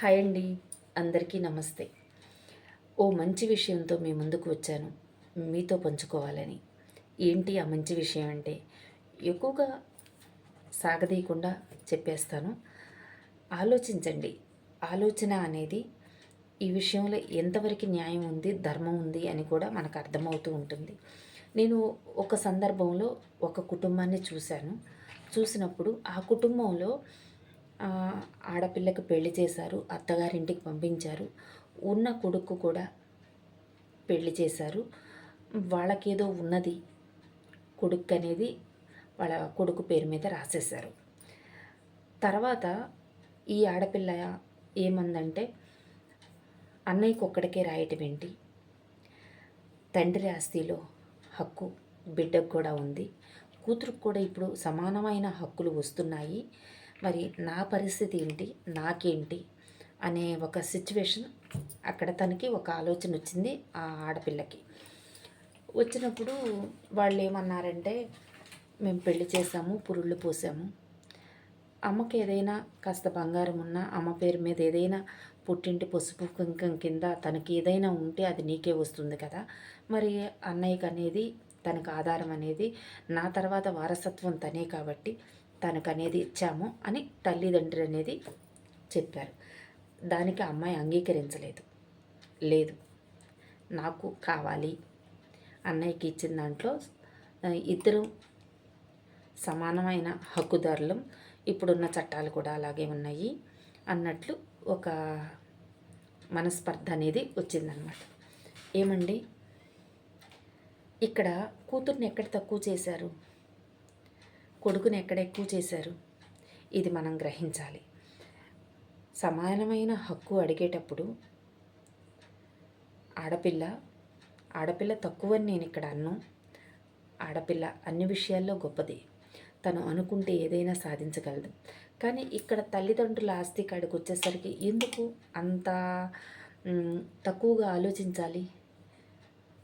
Hi అండి. అందరికీ నమస్తే. ఓ మంచి విషయంతో మీ ముందుకు వచ్చాను. మీతో పంచుకోవాలని. ఏంటి ఆ మంచి విషయం అంటే ఎక్కువగా సాగదీయకుండా చెప్పేస్తాను. ఆలోచించండి. ఆలోచన అనేది ఈ విషయంలో ఎంతవరకు న్యాయం ఉంది ధర్మం ఉంది అని కూడా మనకు అర్థమవుతూ ఉంటుంది. నేను ఒక సందర్భంలో ఒక కుటుంబాన్ని చూశాను. చూసినప్పుడు ఆ కుటుంబంలో ఆడపిల్లకి పెళ్ళి చేశారు అత్తగారింటికి పంపించారు. ఉన్న కొడుకు కూడా పెళ్ళి చేశారు. వాళ్ళకేదో ఉన్నది కొడుకు అనేది వాళ్ళ కొడుకు పేరు మీద రాసేశారు. తర్వాత ఈ ఆడపిల్ల ఏమందంటే అన్నయ్యకి ఒక్కడికే రాయటం ఏంటి? తండ్రి ఆస్తిలో హక్కు బిడ్డకు కూడా ఉంది. కూతురుకు కూడా ఇప్పుడు సమానమైన హక్కులు వస్తున్నాయి. మరి నా పరిస్థితి ఏంటి? నాకేంటి? అనే ఒక సిచ్యువేషన్ అక్కడ తనకి ఒక ఆలోచన వచ్చింది ఆ ఆడపిల్లకి. వచ్చినప్పుడు వాళ్ళు ఏమన్నారంటే మేము పెళ్ళి చేసాము పురుళ్ళు పోసాము. అమ్మకి ఏదైనా కాస్త బంగారం ఉన్నా అమ్మ పేరు మీద ఏదైనా పుట్టింటి పసుపు కుంకం కింద తనకి ఏదైనా ఉంటే అది నీకే వస్తుంది కదా. మరి అన్నయ్యకి అనేది తనకు ఆధారం అనేది నా తర్వాత వారసత్వం తనే కాబట్టి తనకు అనేది ఇచ్చాము అని తల్లిదండ్రులు అనేది చెప్పారు. దానికి అమ్మాయి అంగీకరించలేదు. లేదు నాకు కావాలి. అన్నయ్యకి ఇచ్చిన దాంట్లో ఇద్దరు సమానమైన హక్కుదారులం. ఇప్పుడున్న చట్టాలు కూడా అలాగే ఉన్నాయి అన్నట్లు ఒక మనస్పర్ధ అనేది వచ్చిందనమాట ఏమండి? ఇక్కడ కూతుర్ని ఎక్కడ తక్కువ చేశారు? కొడుకుని ఎక్కడ ఎక్కువ చేశారు? ఇది మనం గ్రహించాలి. సమానమైన హక్కు అడిగేటప్పుడు ఆడపిల్ల ఆడపిల్ల తక్కువని నేను ఇక్కడ అన్ను. ఆడపిల్ల అన్ని విషయాల్లో గొప్పది. తను అనుకుంటే ఏదైనా సాధించగలదు. కానీ ఇక్కడ తల్లిదండ్రుల ఆస్తి కాడికి వచ్చేసరికి ఎందుకు అంత తక్కువగా ఆలోచించాలి?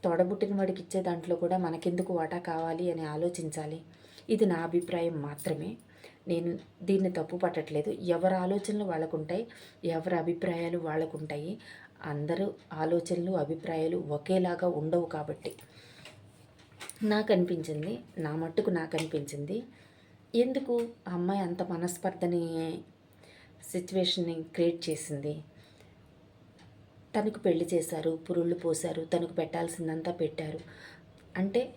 తోడబుట్టిన వాడికి ఇచ్చే దాంట్లో కూడా మనకెందుకు వాటా కావాలి అని ఆలోచించాలి? ఇది నా అభిప్రాయం మాత్రమే. నేను దీన్ని తప్పు పట్టట్లేదు. ఎవరి ఆలోచనలు వాళ్ళకు ఉంటాయి ఎవరి అభిప్రాయాలు వాళ్ళకు ఉంటాయి అందరూ ఆలోచనలు అభిప్రాయాలు ఒకేలాగా ఉండవు కాబట్టి. నాకు అనిపించింది నా మట్టుకు నాకు అనిపించింది ఎందుకు? ఆ అమ్మాయి అంత మనస్పర్ధని సిచ్యువేషన్ని క్రియేట్ చేసింది. తనకు పెళ్ళి చేశారు పురుళ్ళు పోశారు తనకు పెట్టాల్సిందంతా పెట్టారు. అంటే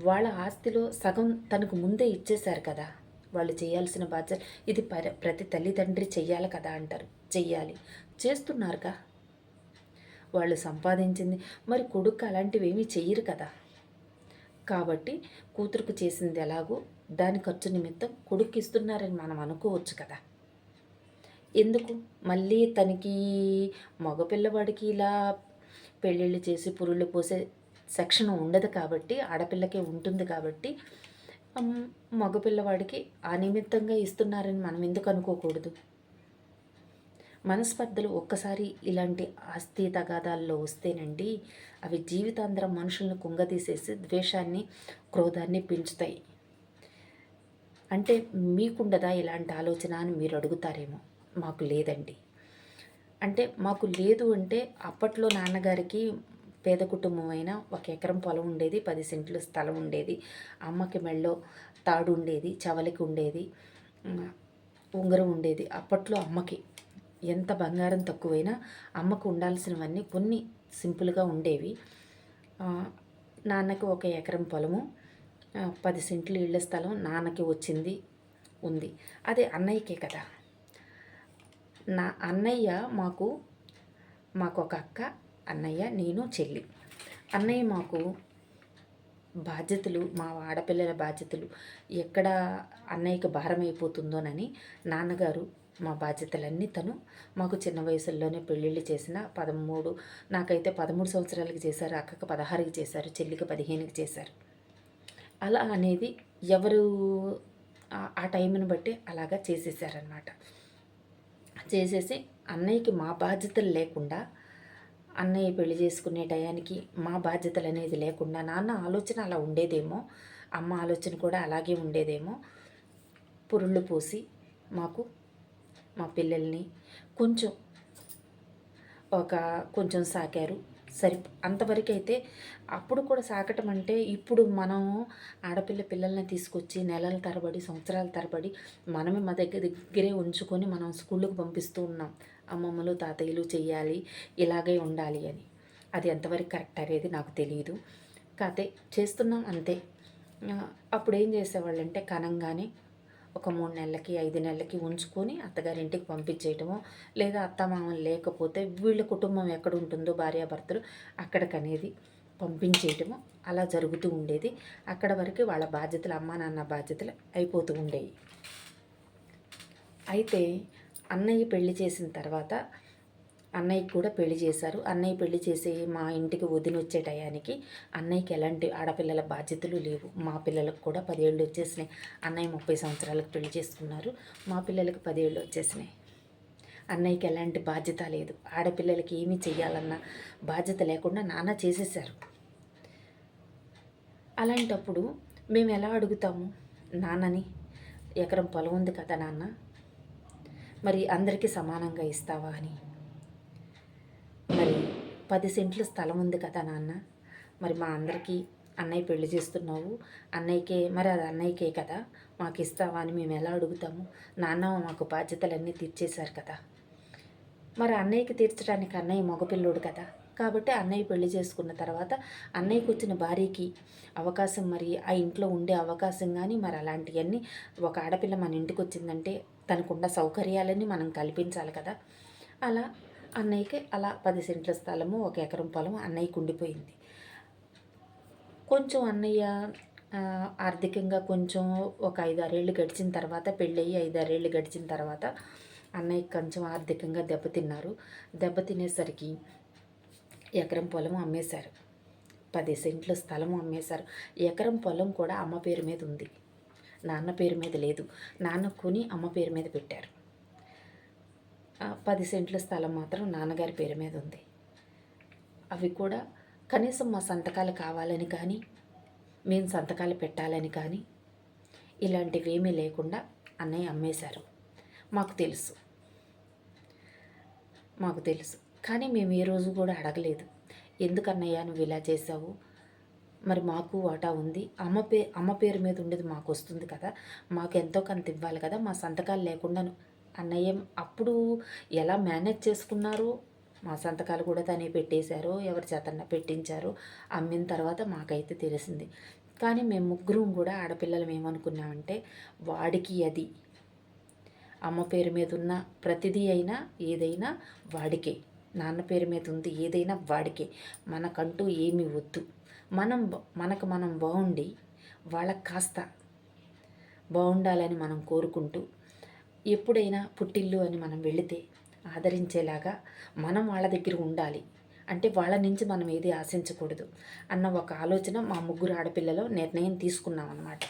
వాళ్ళ ఆస్తిలో సగం తనకు ముందే ఇచ్చేశారు కదా. వాళ్ళు చేయాల్సిన బాధ్యత ఇది పర ప్రతి తల్లిదండ్రి చెయ్యాలి కదా అంటారు. చెయ్యాలి. చేస్తున్నారుగా. వాళ్ళు సంపాదించింది మరి కొడుకు అలాంటివి ఏమీ చెయ్యరు కదా. కాబట్టి కూతురుకు చేసింది ఎలాగో దాని ఖర్చు నిమిత్తం కొడుకు ఇస్తున్నారని మనం అనుకోవచ్చు కదా. ఎందుకు? మళ్ళీ తనకి మగపిల్లవాడికి ఇలా పెళ్ళిళ్ళు చేసి పురుళ్ళు పోసే సెక్షన్ ఉండదు కాబట్టి ఆడపిల్లకే ఉంటుంది కాబట్టి మగపిల్లవాడికి ఆ నిమిత్తంగా ఇస్తున్నారని మనం ఎందుకు అనుకోకూడదు? మనస్పర్ధలు ఒక్కసారి ఇలాంటి ఆస్తి తగాదాల్లో వస్తేనండి అవి జీవితాంతరం మనుషులను కుంగదీసేసి ద్వేషాన్ని క్రోధాన్ని పెంచుతాయి. అంటే మీకుండదా ఇలాంటి ఆలోచన అని మీరు అడుగుతారేమో? మాకు లేదండి. అంటే మాకు లేదు అంటే అప్పట్లో నాన్నగారికి పేద కుటుంబం అయినా ఒక ఎకరం పొలం ఉండేది పది సెంట్లు స్థలం ఉండేది అమ్మకి మెళ్ళో తాడు ఉండేది చవలికి ఉండేది ఉంగరం ఉండేది. అప్పట్లో అమ్మకి ఎంత బంగారం తక్కువైనా అమ్మకు ఉండాల్సినవన్నీ కొన్ని సింపుల్గా ఉండేవి. నాన్నకి ఒక ఎకరం పొలము పది సెంట్లు ఇళ్ళ స్థలం నాన్నకి వచ్చింది ఉంది. అదే అన్నయ్యకే కదా. నా అన్నయ్య మాకు మాకు ఒక అక్క అన్నయ్య నేను చెల్లి. అన్నయ్య మాకు బాధ్యతలు మా ఆడపిల్లల బాధ్యతలు. ఎక్కడ అన్నయ్యకి భారం అయిపోతుందోనని నాన్నగారు మా బాధ్యతలన్నీ తను మాకు చిన్న వయసుల్లోనే పెళ్ళిళ్ళు చేసిన పదమూడు నాకైతే పదమూడు సంవత్సరాలకి చేశారు అక్కకి పదహారుకి చేశారు చెల్లికి పదిహేనుకి చేశారు. అలా అనేది ఎవరు ఆ- టైంని బట్టి అలాగా చేసేసారనమాట చేసేసి అన్నయ్యకి మా బాధ్యతలు లేకుండా అన్నయ్య పెళ్ళి చేసుకునే టయానికి మా బాధ్యతలు అనేది లేకుండా నాన్న ఆలోచన అలా ఉండేదేమో అమ్మ ఆలోచన కూడా అలాగే ఉండేదేమో. పురుళ్ళు పోసి మాకు మా పిల్లల్ని కొంచెం ఒక కొంచెం సాకారు. సరి అంతవరకు అయితే అప్పుడు కూడా సాకటం అంటే ఇప్పుడు మనం ఆడపిల్ల పిల్లల్ని తీసుకొచ్చి నెలల తరబడి సంవత్సరాల తరబడి మనమే మా దగ్గర దగ్గరే ఉంచుకొని మనం స్కూళ్ళకు పంపిస్తూ ఉన్నాం. అమ్మమ్మలు తాతయ్యలు చేయాలి ఇలాగే ఉండాలి అని. అది ఎంతవరకు కరెక్ట్ అనేది నాకు తెలియదు కాతే చేస్తున్నాం అంతే. అప్పుడు ఏం చేసేవాళ్ళంటే కనంగానే ఒక మూడు నెలలకి ఐదు నెలలకి ఉంచుకొని అత్తగారింటికి పంపించేయటము లేదా అత్తమామలు లేకపోతే వీళ్ళ కుటుంబం ఎక్కడ ఉంటుందో భార్యాభర్తలు అక్కడికనేది పంపించేయటము అలా జరుగుతూ ఉండేది. అక్కడ వరకు వాళ్ళ బాధ్యతలు అమ్మా నాన్న బాధ్యతలు అయిపోతూ ఉండేవి అయితే అన్నయ్య పెళ్ళి చేసిన తర్వాత అన్నయ్యకి కూడా పెళ్ళి చేశారు. అన్నయ్య పెళ్ళి చేసి మా ఇంటికి వదిన వచ్చే టయానికి అన్నయ్యకి ఎలాంటి ఆడపిల్లల బాధ్యతలు లేవు. మా పిల్లలకు కూడా పదేళ్ళు వచ్చేసినాయి. అన్నయ్య ముప్పై సంవత్సరాలకు పెళ్ళి చేసుకున్నారు. మా పిల్లలకి పదేళ్ళు వచ్చేసినాయి. అన్నయ్యకి ఎలాంటి బాధ్యత లేదు. ఆడపిల్లలకి ఏమి చెయ్యాలన్న బాధ్యత లేకుండా నాన్న చేసేసారు అలాంటప్పుడు మేము ఎలా అడుగుతాము? నాన్నని ఎకరం పొలం ఉంది కదా నాన్న. మరి అందరికీ సమానంగా ఇస్తావా అని. మరి పది సెంట్లు స్థలం ఉంది కదా నాన్న. మరి మా అందరికీ అన్నయ్య పెళ్ళి చేస్తున్నావు. అన్నయ్యకే మరి అది అన్నయ్యకే కదా. మాకు ఇస్తావా అని మేము ఎలా అడుగుతాము? నాన్న మాకు బాధ్యతలన్నీ తీర్చేశారు కదా. మరి అన్నయ్యకి తీర్చడానికి అన్నయ్య మగపిల్లోడు కదా. కాబట్టి అన్నయ్య పెళ్ళి చేసుకున్న తర్వాత అన్నయ్యకు వచ్చిన భార్యకి అవకాశం మరి ఆ ఇంట్లో ఉండే అవకాశం కానీ మరి అలాంటివన్నీ ఒక ఆడపిల్ల మన ఇంటికి వచ్చిందంటే తనకున్న సౌకర్యాలన్నీ మనం కల్పించాలి కదా. అలా అన్నయ్యకి అలా పది సెంట్ల స్థలము ఒక ఎకరం పొలం అన్నయ్యకి ఉండిపోయింది. కొంచెం అన్నయ్య ఆర్థికంగా కొంచెం ఒక ఐదారేళ్ళు గడిచిన తర్వాత పెళ్ళయి ఐదారేళ్ళు గడిచిన తర్వాత అన్నయ్య కొంచెం ఆర్థికంగా దెబ్బతిన్నారు. దెబ్బతినేసరికి ఎకరం పొలం అమ్మేశారు. పది సెంట్ల స్థలం అమ్మేశారు. ఎకరం పొలం కూడా అమ్మ పేరు మీద ఉంది. నాన్న పేరు మీద లేదు. నాన్న కొని అమ్మ పేరు మీద పెట్టారు. ఆ, పది సెంట్ల స్థలం మాత్రం నాన్నగారి పేరు మీద ఉంది. అవి కూడా కనీసం మా సంతకాలు కావాలని కానీ మేము సంతకాలు పెట్టాలని కానీ ఇలాంటివి ఏమీ లేకుండా అన్నయ్య అమ్మేశారు. మాకు తెలుసు. మాకు తెలుసు. కానీ మేము ఏ రోజు కూడా అడగలేదు. ఎందుకన్నయ్యా నువ్వు ఇలా చేసావు మరి మాకు వాటా ఉంది. అమ్మ పే అమ్మ పేరు మీద ఉండేది మాకు వస్తుంది కదా. మాకు ఎంతో కొంత ఇవ్వాలి కదా. మా సంతకాలు లేకుండా అన్నయ్య అప్పుడు ఎలా మేనేజ్ చేసుకున్నారు? మా సంతకాలు కూడా తనే పెట్టేశారు. ఎవరి చేతన్నా పెట్టించారు. అమ్మిన తర్వాత మాకైతే తెలిసింది. కానీ మేము ముగ్గురం కూడా ఆడపిల్లలు ఏమనుకున్నామంటే వాడికి అది. అమ్మ పేరు మీద ఉన్న ప్రతిదీ అయినా ఏదైనా వాడికే. నాన్న పేరు మీద ఉంది ఏదైనా వాడికే. మనకంటూ ఏమీ వద్దు. మనం మనకు మనం బాగుండి వాళ్ళకి కాస్త బాగుండాలని మనం కోరుకుంటూ ఎప్పుడైనా పుట్టిల్లు అని మనం వెళితే ఆదరించేలాగా మనం వాళ్ళ దగ్గర ఉండాలి. అంటే వాళ్ళ నుంచి మనం ఏది ఆశించకూడదు అన్న ఒక ఆలోచన మా ముగ్గురు ఆడపిల్లలో నిర్ణయం తీసుకున్నాం అన్నమాట.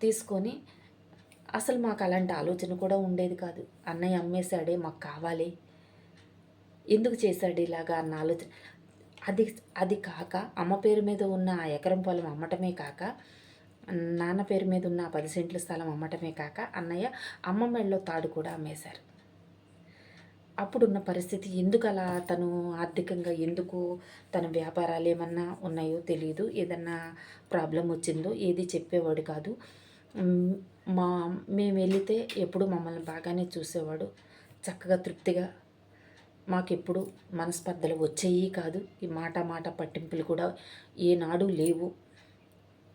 తీసుకొని అసలు మాకు అలాంటి ఆలోచన కూడా ఉండేది కాదు. అన్నయ్య అమ్మేశాడే మాకు కావాలి. ఎందుకు చేశాడు ఇలాగా అన్న ఆలోచన? అది అది కాక అమ్మ పేరు మీద ఉన్న ఆ ఎకరం పొలం అమ్మటమే కాక నాన్న పేరు మీద ఉన్న ఆ పది సెంట్ల స్థలం అమ్మటమే కాక అన్నయ్య అమ్మ మెళ్ళలో తాడు కూడా అమ్మేశారు. అప్పుడున్న పరిస్థితి ఎందుకు అలా తను ఆర్థికంగా ఎందుకు తన వ్యాపారాలు ఏమన్నా ఉన్నాయో తెలియదు ఏదన్నా ప్రాబ్లం వచ్చిందో ఏది చెప్పేవాడు కాదు. మా మేము వెళితే ఎప్పుడు మమ్మల్ని బాగానే చూసేవాడు చక్కగా తృప్తిగా మాకెప్పుడు మనస్పర్ధలు వచ్చేయి కాదు. ఈ మాట మాట పట్టింపులు కూడా ఏనాడు లేవు.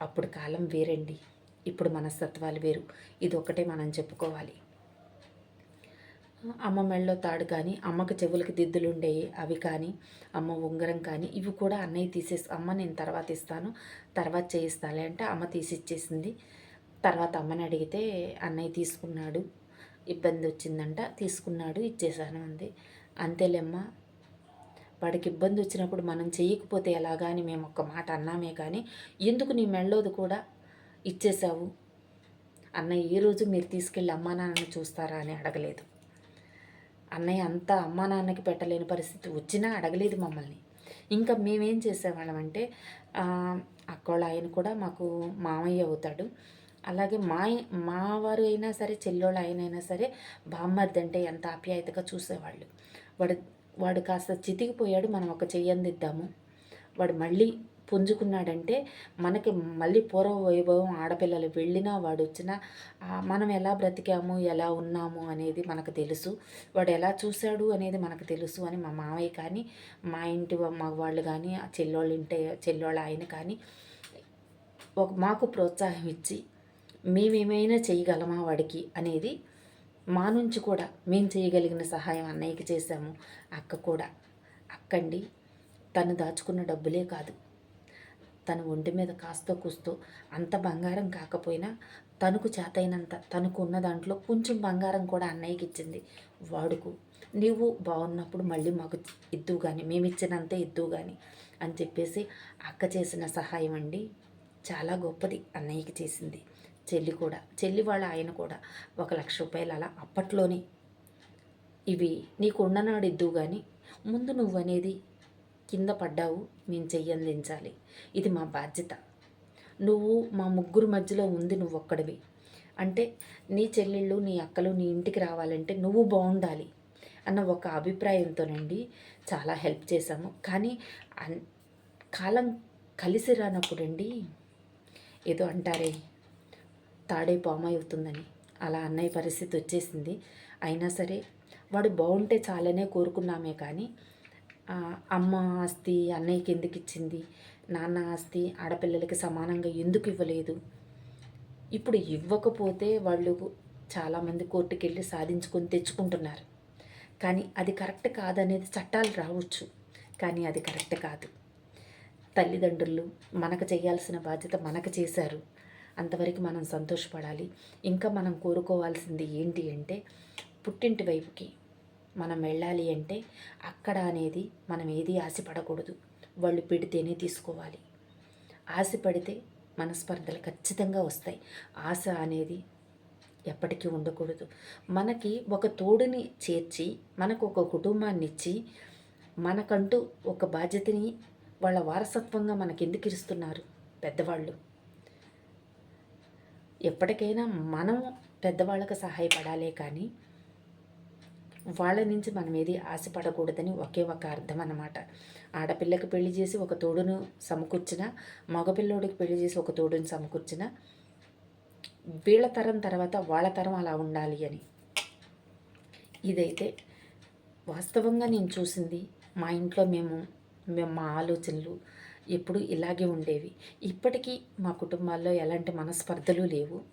అప్పుడు కాలం వేరండి. ఇప్పుడు మనస్తత్వాలు వేరు. ఇది ఒకటే మనం చెప్పుకోవాలి. అమ్మ మెళ్ళలో తాడు కానీ అమ్మకు చెవులకి దిద్దులు ఉండేవి అవి కానీ అమ్మ ఉంగరం కానీ ఇవి కూడా అన్నయ్య తీసేసి అమ్మ నేను తర్వాత ఇస్తాను. తర్వాత చేయిస్తాలే అంటే అమ్మ తీసిచ్చేసింది. తర్వాత అమ్మని అడిగితే అన్నయ్య తీసుకున్నాడు. ఇబ్బంది వచ్చిందంట తీసుకున్నాడు ఇచ్చేసాను అంది. అంతేలేమ్మా. వాడికి ఇబ్బంది వచ్చినప్పుడు మనం చేయకపోతే ఎలాగా అని మేము ఒక్క మాట అన్నామే కానీ ఎందుకు నీ మెళ్ళోది కూడా ఇచ్చేసావు అన్నయ్య ఏ రోజు మీరు తీసుకెళ్ళి అమ్మా నాన్నని చూస్తారా అని అడగలేదు. అన్నయ్య అంతా అమ్మా నాన్నకి పెట్టలేని పరిస్థితి వచ్చినా అడగలేదు మమ్మల్ని. ఇంకా మేమేం చేసేవాళ్ళమంటే అక్కడ అక్కోళ్ళ ఆయన కూడా మాకు మామయ్య అవుతాడు. అలాగే మా మా వారు అయినా సరే చెల్లోళ్ళు ఆయన అయినా సరే బామ్మర్ది అంటే ఎంత ఆప్యాయతగా చూసేవాళ్ళు. వాడు వాడు కాస్త చితికిపోయాడు మనం ఒక చెయ్యందిద్దాము వాడు మళ్ళీ పుంజుకున్నాడంటే మనకి మళ్ళీ పూర్వ వైభవం ఆడపిల్లలు వెళ్ళినా వాడు వచ్చినా మనం ఎలా బ్రతికాము ఎలా ఉన్నాము అనేది మనకు తెలుసు. వాడు ఎలా చూశాడు అనేది మనకు తెలుసు అని మా మావయ్య కానీ మా ఇంటి మగవాళ్ళు కానీ ఆ చెల్లోళ్ళ ఇంటి చెల్లోళ్ళ ఆయన కానీ ఒక మాకు ప్రోత్సాహం ఇచ్చి మేమేమైనా చేయగలమా వాడికి? అనేది మా నుంచి కూడా మేము చేయగలిగిన సహాయం అన్నయ్యకి చేశాము అక్క కూడా. అక్కండి తను దాచుకున్న డబ్బులే కాదు. తన ఒంటి మీద కాస్తో కూస్తో అంత బంగారం కాకపోయినా తనకు చేతైనంత తనకు ఉన్న దాంట్లో కొంచెం బంగారం కూడా అన్నయ్యకి ఇచ్చింది. వాడుకు నీవు బాగున్నప్పుడు మళ్ళీ మాకు ఇద్దువు కానీ మేము ఇచ్చినంతే ఇద్దువు కానీ అని చెప్పేసి అక్క చేసిన సహాయం అండి. చాలా గొప్పది అన్నయ్యకి చేసింది. చెల్లి కూడా చెల్లి వాళ్ళ ఆయన కూడా ఒక లక్ష రూపాయలు అలా అప్పట్లోనే. ఇవి నీకు ఉన్ననాడు కానీ ముందు నువ్వు అనేది కింద పడ్డావు మేము చెయ్యందించాలి ఇది మా బాధ్యత. నువ్వు మా ముగ్గురు మధ్యలో ఉంది నువ్వు ఒక్కడివి అంటే నీ చెల్లెళ్ళు నీ అక్కలు నీ ఇంటికి రావాలంటే నువ్వు బాగుండాలి అన్న ఒక అభిప్రాయంతోనండి చాలా హెల్ప్ చేశాము. కానీ అన్- కాలం కలిసి రానప్పుడండి ఏదో అంటారే తాడే పాము అవుతుందని అలా అన్నయ్య పరిస్థితి వచ్చేసింది. అయినా సరే వాడు బాగుంటే చాలనే కోరుకున్నామే కానీ అమ్మ ఆస్తి అన్నయ్యకి ఎందుకు ఇచ్చింది నాన్న ఆస్తి ఆడపిల్లలకి సమానంగా ఎందుకు ఇవ్వలేదు? ఇప్పుడు ఇవ్వకపోతే వాళ్ళు చాలామంది కోర్టుకి వెళ్ళి సాధించుకొని తెచ్చుకుంటున్నారు. కానీ అది కరెక్ట్ కాదనేది చట్టాలు రావచ్చు. కానీ అది కరెక్ట్ కాదు. తల్లిదండ్రులు మనకు చేయాల్సిన బాధ్యత మనకు చేశారు. అంతవరకు మనం సంతోషపడాలి. ఇంకా మనం కోరుకోవాల్సింది ఏంటి అంటే పుట్టింటి వైపుకి మనం వెళ్ళాలి అంటే అక్కడ అనేది మనం ఏది ఆశపడకూడదు. వాళ్ళు పెడితేనే తీసుకోవాలి. ఆశపడితే మనస్పర్ధలు ఖచ్చితంగా వస్తాయి. ఆశ అనేది ఎప్పటికీ ఉండకూడదు. మనకి ఒక తోడుని చేర్చి మనకు ఒక కుటుంబాన్ని ఇచ్చి మనకంటూ ఒక బాధ్యతని వాళ్ళ వారసత్వంగా మనకి ఎందుకు ఇస్తున్నారు? పెద్దవాళ్ళు. ఎప్పటికైనా మనం పెద్దవాళ్ళకి సహాయపడాలే కానీ వాళ్ళ నుంచి మనం ఏది ఆశపడకూడదని ఒకే ఒక అర్థం అన్నమాట. ఆడపిల్లకి పెళ్ళి చేసి ఒక తోడును సమకూర్చిన మగపిల్లోడికి పెళ్ళి చేసి ఒక తోడుని సమకూర్చిన వీళ్ళ తరం తర్వాత వాళ్ళ తరం అలా ఉండాలి అని. ఇదైతే వాస్తవంగా నేను చూసింది మా ఇంట్లో మేము మేము మా ఆలోచనలు ఎప్పుడు ఇలాగే ఉండేవి. ఇప్పటికీ మా కుటుంబాల్లో ఎలాంటి మనస్పర్ధలు లేవు.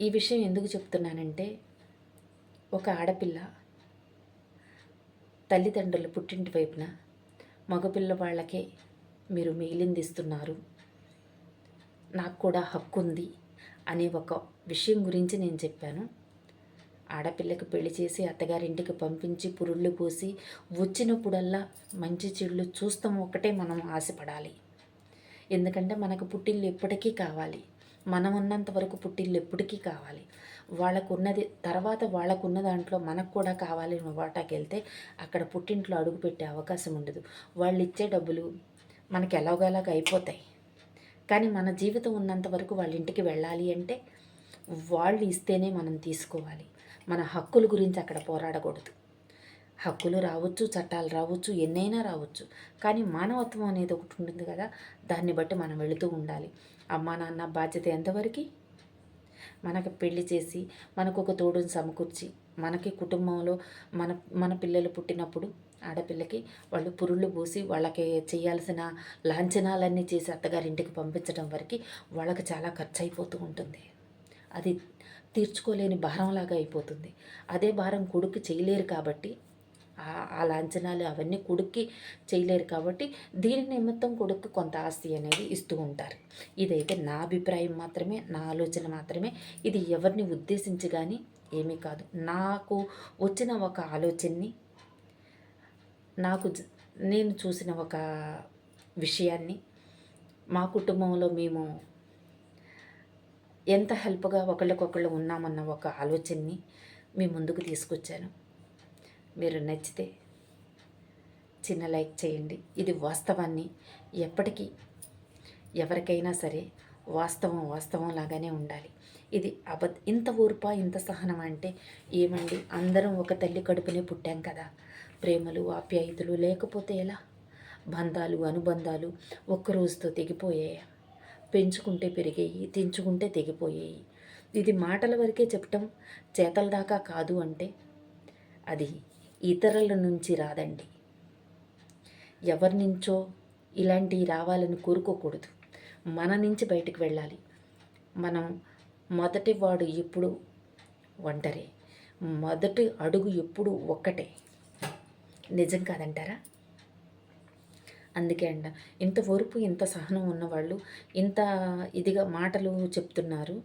ఈ విషయం ఎందుకు చెప్తున్నానంటే ఒక ఆడపిల్ల తల్లిదండ్రులు పుట్టింటి వైపున మగపిల్ల వాళ్ళకే మీరు మిగిలింది ఇస్తున్నారు. నాకు కూడా హక్కు ఉంది అనే ఒక విషయం గురించి నేను చెప్పాను. ఆడపిల్లకి పెళ్ళి చేసి అత్తగారింటికి పంపించి పురుళ్ళు పోసి వచ్చినప్పుడల్లా మంచి చెడులు చూస్తాం ఒకటే మనం ఆశపడాలి. ఎందుకంటే మనకు పుట్టిల్లు ఎప్పటికీ కావాలి. మనం ఉన్నంత వరకు పుట్టిల్లు ఎప్పటికీ కావాలి. వాళ్ళకున్నది తర్వాత వాళ్ళకున్న దాంట్లో మనకు కూడా కావాలి నువ్వాటాకి వాటాకి వెళ్తే అక్కడ పుట్టింట్లో అడుగు పెట్టే అవకాశం ఉండదు. వాళ్ళు ఇచ్చే డబ్బులు మనకి ఎలాగోలాగ అయిపోతాయి. కానీ మన జీవితం ఉన్నంత వరకు వాళ్ళ ఇంటికి వెళ్ళాలి అంటే వాళ్ళు ఇస్తేనే మనం తీసుకోవాలి. మన హక్కుల గురించి అక్కడ పోరాడకూడదు. హక్కులు రావచ్చు చట్టాలు రావచ్చు ఎన్నైనా రావచ్చు. కానీ మానవత్వం అనేది ఒకటి ఉంటుంది కదా దాన్ని బట్టి మనం వెళుతూ ఉండాలి. అమ్మా నాన్న బాధ్యత ఎంతవరకు? మనకు పెళ్ళి చేసి మనకు ఒక తోడుని సమకూర్చి మనకి కుటుంబంలో మన మన పిల్లలు పుట్టినప్పుడు ఆడపిల్లకి వాళ్ళు పురుళ్ళు పోసి వాళ్ళకి చేయాల్సిన లాంఛనాలన్నీ చేసి అత్తగారింటికి పంపించడం వరకు వాళ్ళకి చాలా ఖర్చు అయిపోతూ ఉంటుంది. అది తీర్చుకోలేని భారంలాగా అయిపోతుంది. అదే భారం కొడుకు చేయలేరు కాబట్టి ఆ- లాంఛనాలు అవన్నీ కొడుక్కి చేయలేరు కాబట్టి దీని నిమిత్తం కొడుకు కొంత ఆస్తి అనేది ఇస్తూ ఉంటారు. ఇదైతే నా అభిప్రాయం మాత్రమే నా ఆలోచన మాత్రమే. ఇది ఎవరిని ఉద్దేశించి కానీ ఏమీ కాదు. నాకు వచ్చిన ఒక ఆలోచనని నాకు నేను చూసిన ఒక విషయాన్ని మా కుటుంబంలో మేము ఎంత హెల్ప్గా ఒకళ్ళకొకళ్ళు ఉన్నామన్న ఒక ఆలోచనని మీ ముందుకు తీసుకొచ్చాను. మీరు నచ్చితే చిన్న లైక్ చేయండి. ఇది వాస్తవాన్ని ఎప్పటికీ ఎవరికైనా సరే వాస్తవం వాస్తవం లాగానే ఉండాలి. ఇది అబద్ధ ఇంత ఊర్ప ఇంత సహనం అంటే ఏమండి? అందరం ఒక తల్లి కడుపునే పుట్టాం కదా. ప్రేమలు ఆప్యాయతలు లేకపోతే ఎలా? బంధాలు అనుబంధాలు ఒక్క రోజుతో తెగిపోయాయి? పెంచుకుంటే పెరిగాయి తెంచుకుంటే తెగిపోయాయి. ఇది మాటల వరకే చెప్పటం చేతల దాకా కాదు అంటే అది ఇతరుల నుంచి రాదండి. ఎవరి నుంచో ఇలాంటివి రావాలని కోరుకోకూడదు. మన నుంచి బయటకు వెళ్ళాలి. మనం మొదటి వాడు ఎప్పుడు ఒంటరే. మొదటి అడుగు ఎప్పుడు ఒక్కటే. నిజం కాదంటారా? అందుకే అండ ఇంత ఓర్పు ఇంత సహనం ఉన్నవాళ్ళు ఇంత ఇదిగా మాటలు చెప్తున్నారు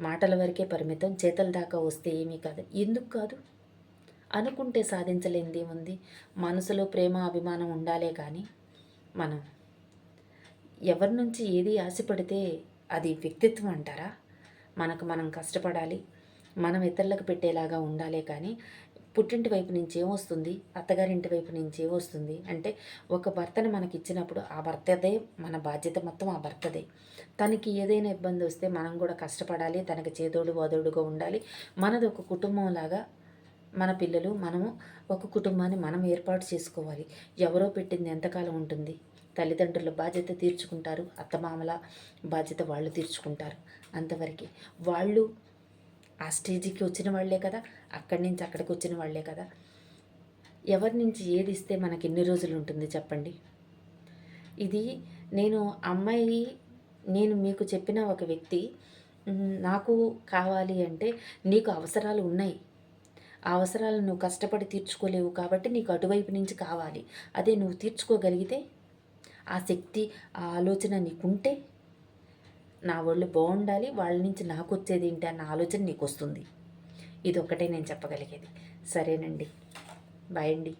మాటల వరకే పరిమితం చేతల దాకా వస్తే ఏమీ కాదు. ఎందుకు కాదు? అనుకుంటే సాధించలేనిది ఉంది మనసులో ప్రేమ అభిమానం ఉండాలే కానీ మనం ఎవరి నుంచి ఏది ఆశపడితే అది వ్యక్తిత్వం అంటారా? మనకు మనం కష్టపడాలి మనం ఇతరులకు పెట్టేలాగా ఉండాలే కానీ పుట్టింటి వైపు నుంచి ఏమొస్తుంది? అత్తగారింటి వైపు నుంచి ఏమొస్తుంది? అంటే ఒక భర్తను మనకి ఇచ్చినప్పుడు ఆ భర్తదే మన బాధ్యత మొత్తం ఆ భర్తదే. తనకి ఏదైనా ఇబ్బంది వస్తే మనం కూడా కష్టపడాలి తనకి చేదోడు వదోడుగా ఉండాలి. మనది ఒక కుటుంబంలాగా మన పిల్లలు మనము ఒక కుటుంబాన్ని మనం ఏర్పాటు చేసుకోవాలి. ఎవరో పెట్టింది ఎంతకాలం ఉంటుంది? తల్లిదండ్రుల బాధ్యత తీర్చుకుంటారు అత్తమామల బాధ్యత వాళ్ళు తీర్చుకుంటారు అంతవరకు. వాళ్ళు ఆ స్టేజికి వచ్చిన వాళ్ళే కదా అక్కడి నుంచి అక్కడికి వచ్చిన వాళ్ళే కదా. ఎవరి నుంచి ఏది ఇస్తే మనకి ఎన్ని రోజులు ఉంటుంది చెప్పండి? ఇది నేను అమ్మాయి నేను మీకు చెప్పిన ఒక వ్యక్తి నాకు కావాలి అంటే నీకు అవసరాలు ఉన్నాయి. ఆ అవసరాలు నువ్వు కష్టపడి తీర్చుకోలేవు కాబట్టి నీకు అటువైపు నుంచి కావాలి. అదే నువ్వు తీర్చుకోగలిగితే ఆ శక్తి ఆ ఆలోచన నీకుంటే నా వాళ్ళు బాగుండాలి వాళ్ళ నుంచి నాకు వచ్చేది ఏంటి అన్న ఆలోచన నీకు వస్తుంది ఇది ఒక్కటే నేను చెప్పగలిగేది. సరేనండి. బాయ్ అండి.